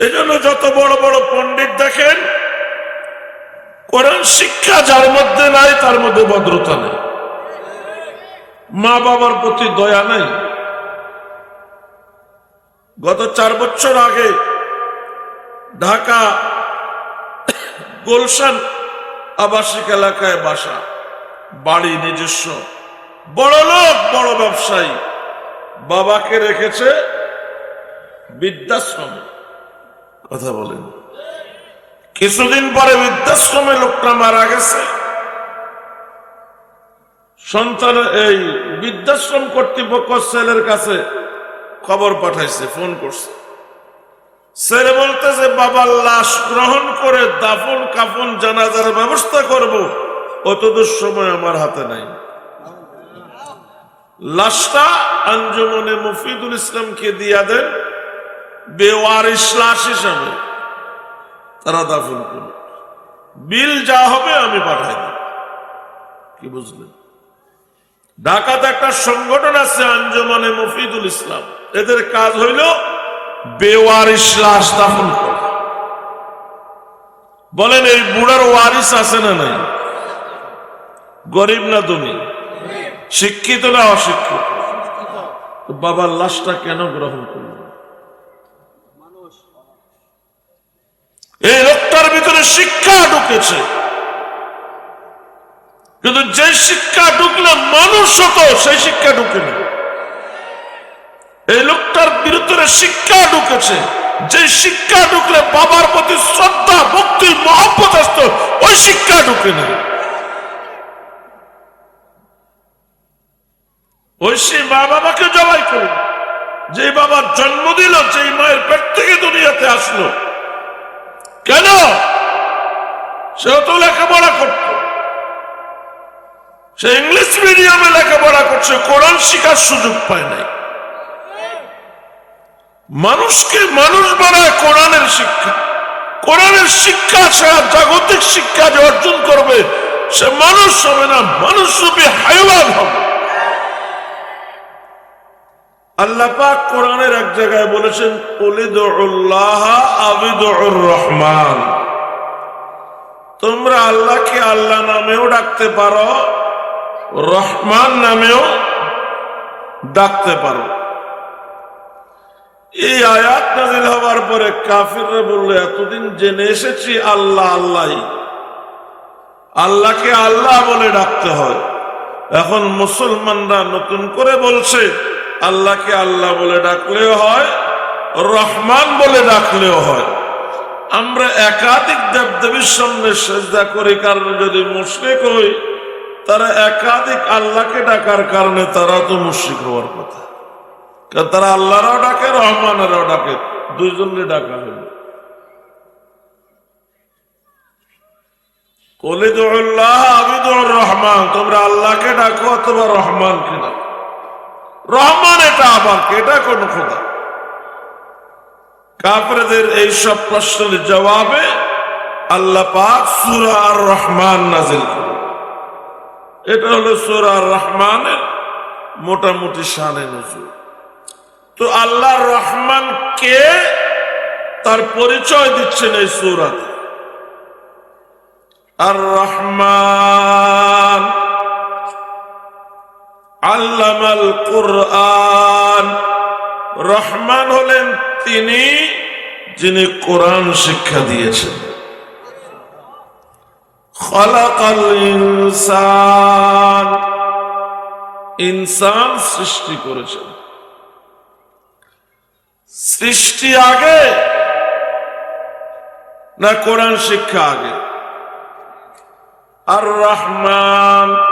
এজন্য যত বড় বড় পণ্ডিত দেখেন, কোরআন শিক্ষা যার মধ্যে নাই, তার মধ্যে ভদ্রতা নেই। মা বাবার প্রতি দয়া নেই। গত চার বছর আগে ঢাকা গুলশান আবাসিক এলাকায় বাসা, বাড়ি নিজস্ব। বড় লোক, বড় ব্যবসায়ী। বাবাকে রেখেছে বৃদ্ধাশ্রমে। কথা বলেন। কিছুদিন পরে বৃদ্ধাশ্রমে লোকটা মারা গেছে। সন্তান, এই বৃদ্ধাশ্রম কর্তৃপক্ষ ছেলের কাছে খবর পাঠাইছে, ফোন করছে। ছেলে বলতেছে বাবার লাশ গ্রহণ করে দাফন কাফন জানাজার ব্যবস্থা করব। অতদূর সময় আমার হাতে নাই। লাশটা আঞ্জুমনে মুফিদুল ইসলামকে দিয়া দেন। বেওয়ারিশ লাশ হিসাবে তারা দাফন করবে বিল যা হবে আমি পাঠাই কি বুঝলেন? ঢাকাতে একটা সংগঠন আছে আঞ্জুমানে মুফিদুল ইসলাম। এদের কাজ হইল বেওয়ারিশ লাশ দাফন করা। বলেন, এই বুড়ার ওয়ারিস আছে না নাই? গরিব না তুমি শিক্ষিত না অশিক্ষিত? বাবার লাশটা কেন গ্রহণ করল এই লোকটার ভিতরে শিক্ষা ঢুকেছে। কিন্তু যে শিক্ষা ঢুকলে মানুষ হতো সেই শিক্ষা ঢুকেনি। এই লোকটার বিরুদ্ধে শিক্ষা ঢুকেছে। যে শিক্ষা ঢুকলে বাবার প্রতি শ্রদ্ধা, ভক্তি, মহব্বত আসত, ওই শিক্ষা ঢুকে না ওই সেই মা বাবাকে জবাই করে যে বাবার জন্ম দিল যে মায়ের পেট থেকে দুনিয়াতে আসলো কেন? সেও তো লেখাপড়া করত। সে ইংলিশ মিডিয়ামে লেখাপড়া করছে কোরআন শিখার সুযোগ পায় নাই। মানুষকে মানুষ বানায় কোরআনের শিক্ষা। কোরআনের শিক্ষা ছাড়া জাগতিক শিক্ষা যে অর্জন করবে, সে মানুষ হবে না, মানুষ রূপে হাইওয়ান হবে। আল্লাহ পাক কোরআনের এক জায়গায় বলেছেন রহমান। তোমরা আল্লাহকে আল্লাহ নামেও ডাকতে পারো, রহমান নামেও ডাকতে পারো। এই আয়াত নাজিল হওয়ার পরে কাফিররা বলল, এতদিন জেনে এসেছি আল্লাহ আল্লাহ আল্লাহকে আল্লাহ বলে ডাকতে হয়। এখন মুসলমানরা নতুন করে বলছে আল্লাহকে আল্লাহ বলে ডাকলেও হয়, রহমান বলে ডাকলেও হয়। আমরা একাধিক দেবদেবীর সামনে সেজদা করি, কারণে যদি মুশরিক হই, তারা একাধিক আল্লাহকে ডাকার কারণে তারা তো মুশরিক হওয়ার কথা। কারণ তারা আল্লাহরাও ডাকে, রহমানেরাও ডাকে দুইজনে ডাকা হইল কলিদুল্লাহ আবিদুর রহমান, তোমরা আল্লাহকে ডাকো অথবা রহমানকে ডাকো। রহমান এটা আবার? এটা কোন খোদা? এই সব প্রশ্নের জবাবে আল্লাহ পাক সুরা আর রহমান নাজিল এটা হলো সুরা আর রহমানের মোটামুটি শানে নজর তো আল্লাহ রহমান কে? তার পরিচয় দিচ্ছেন এই সুরাতে। আর রহমান আল্লামাল কোরআন। রহমান হলেন তিনি, যিনি কোরআন শিক্ষা দিয়েছেন। ইনসান। ইনসান সৃষ্টি করেছেন। সৃষ্টি আগে না কোরআন শিক্ষা আগে? আর রহমান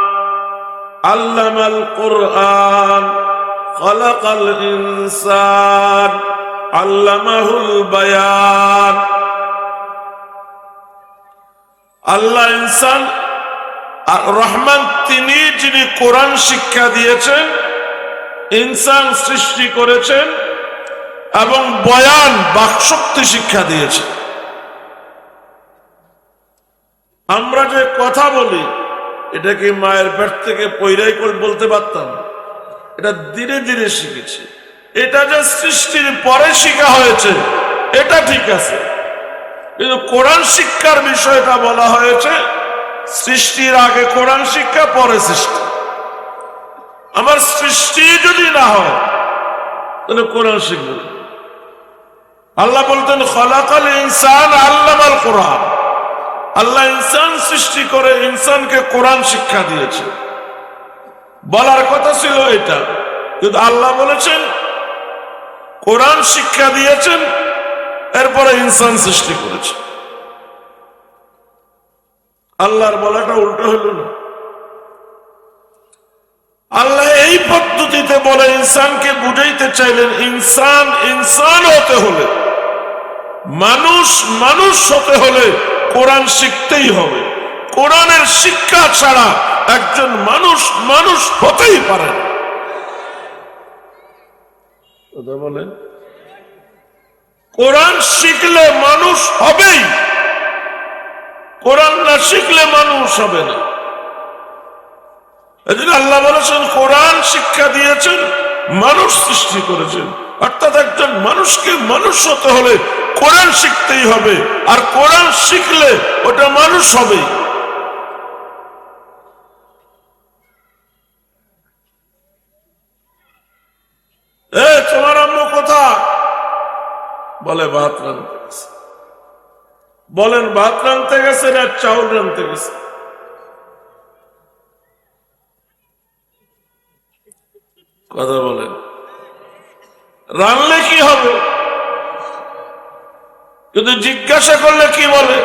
علم القرآن خلق الإنسان علمه البيان আল্লাহ ইনসান আর রহমান তিনি যিনি কোরআন শিক্ষা দিয়েছেন ইনসান সৃষ্টি করেছেন এবং বয়ান বাকশক্তি শিক্ষা দিয়েছেন আমরা যে কথা বলি এটা কি মায়ের পেট থেকে পৈরাই করে বলতে পারতাম? এটা ধীরে ধীরে শিখেছি। এটা যে সৃষ্টির পরে শিখা হয়েছে, এটা ঠিক আছে। কিন্তু কোরআন শিক্ষার বিষয়টা বলা হয়েছে, সৃষ্টির আগে কোরআন শিক্ষা, পরে সৃষ্টি। আমার সৃষ্টি যদি না হয়, তাহলে কোরআন শিখবে? আল্লাহ বলতেন, খলাকাল ইনসান আল্লামাল কোরআন। আল্লাহ ইনসান সৃষ্টি করে, ইনসানকে কোরআন শিক্ষা দিয়েছে। বলার কথা ছিল এটা। কিন্তু আল্লাহ বলেছেন, কোরআন শিক্ষা দিয়েছেন, এরপরে ইনসান সৃষ্টি করেছে। আল্লাহর বলাটা উল্টো হইল না। আল্লাহ এই পদ্ধতিতে বলে, ইনসানকে বুঝাইতে চাইলেন, ইনসান ইনসান হতে হলে, মানুষ মানুষ হতে হলে কোরআন শিখতেই হবে। কোরআনের শিক্ষা ছাড়া একজন মানুষ মানুষ হতেই পারে বলেন। কোরআন শিখলে মানুষ হবেই। কোরআন না শিখলে মানুষ হবে না। এজন্য আল্লাহ বলেছেন, কোরআন শিক্ষা দিয়েছেন, মানুষ সৃষ্টি করেছেন। অর্থাৎ একজন মানুষকে মানুষ হতে হলে কোরআন শিখতেই হবে। আর কোরআন শিখলে ওটা মানুষ হবে। তোমার আম্মু কোথা বলে, ভাত রাঁধতে গেছে। বলেন, ভাত রাঁধতে গেছে না চাউল রাঁধতে গেছে? কথা বলেন। রানলে কি হবে? কিন্তু জিজ্ঞাসা করলে কি বলে?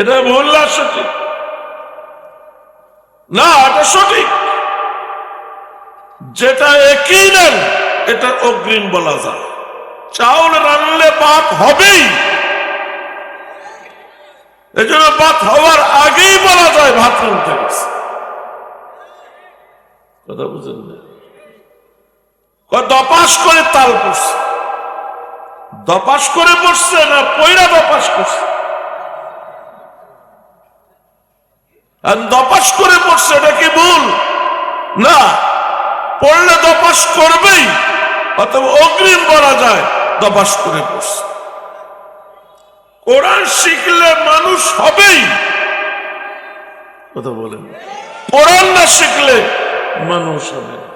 এটা না সঠিক। না, এটা সঠিক। যেটা একই নেন, এটা অগ্রিম বলা যায়। চাউল রানলে পাপ হবেই। এজন্য ভাত হওয়ার আগেই বলা যায় ভাত রানতে কথা বুঝেন না। দপাস করে তাল পড়ছে। দপাস করে পড়ছে না পয়রা দপাস করছে। দপাস করে পড়ছে, এটা কি ভুল? না। পড়লে দপাস করবেই, অথবা অগ্রিম বলা যায়, দপাস করে পড়ছে। কোরআন শিখলে মানুষ হবেই। কথা বলেন। কোরআন না শিখলে মানুষ হবে না।